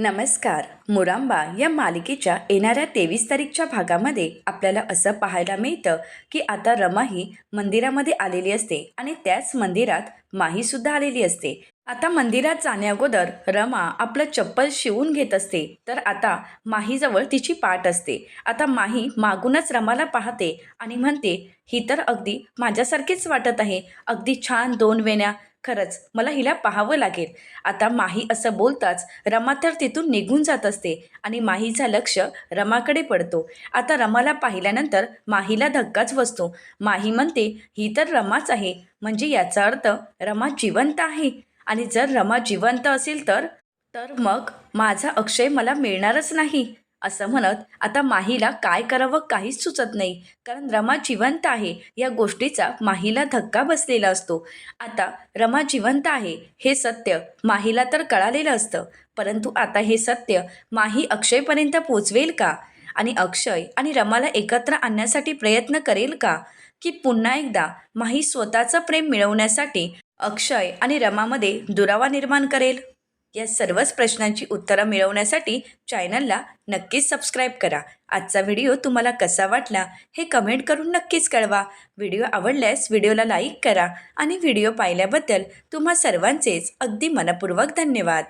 नमस्कार. मुरांबा या मालिकेच्या येणाऱ्या तेवीस तारीखच्या भागामध्ये आपल्याला असं पाहायला मिळतं की आता रमा ही मंदिरामध्ये आलेली असते आणि त्याच मंदिरात माहीसुद्धा आलेली असते. आता मंदिरात जाण्याअगोदर रमा आपलं चप्पल शिवून घेत असते. तर आता माहीजवळ तिची पाठ असते. आता माही मागूनच रमाला पाहते आणि म्हणते ही तर अगदी माझ्यासारखीच वाटत आहे. अगदी छान दोन वेण्या खरंच मला हिला पाहावं लागेल. आता माही असं बोलताच रमा तर तिथून निघून जात असते आणि माहीचा लक्ष रमाकडे पडतो. आता रमाला पाहिल्यानंतर माहीला धक्काच बसतो. माही म्हणते ही तर रमाच आहे. म्हणजे याचा अर्थ रमा जिवंत आहे. आणि जर रमा जिवंत असेल तर तर मग माझा अक्षय मला मिळणारच नाही. असं म्हणत आता माहीला काय करावं काहीच सुचत नाही. कारण रमा जिवंत आहे या गोष्टीचा माहीला धक्का बसलेला असतो. आता रमा जिवंत आहे हे सत्य माहीला तर कळालेलं असतं. परंतु आता हे सत्य माही अक्षयपर्यंत पोचवेल का? आणि अक्षय आणि रमाला एकत्र आणण्यासाठी प्रयत्न करेल का? की पुन्हा एकदा माही स्वतःचं प्रेम मिळवण्यासाठी अक्षय आणि रमामध्ये दुरावा निर्माण करेल? या सर्वच प्रश्नांची उत्तरं मिळवण्यासाठी चॅनलला नक्कीच सबस्क्राईब करा. आजचा व्हिडिओ तुम्हाला कसा वाटला हे कमेंट करून नक्कीच कळवा. व्हिडिओ आवडल्यास व्हिडिओला लाईक करा आणि व्हिडिओ पाहिल्याबद्दल तुम्हा सर्वांचेच अगदी मनपूर्वक धन्यवाद.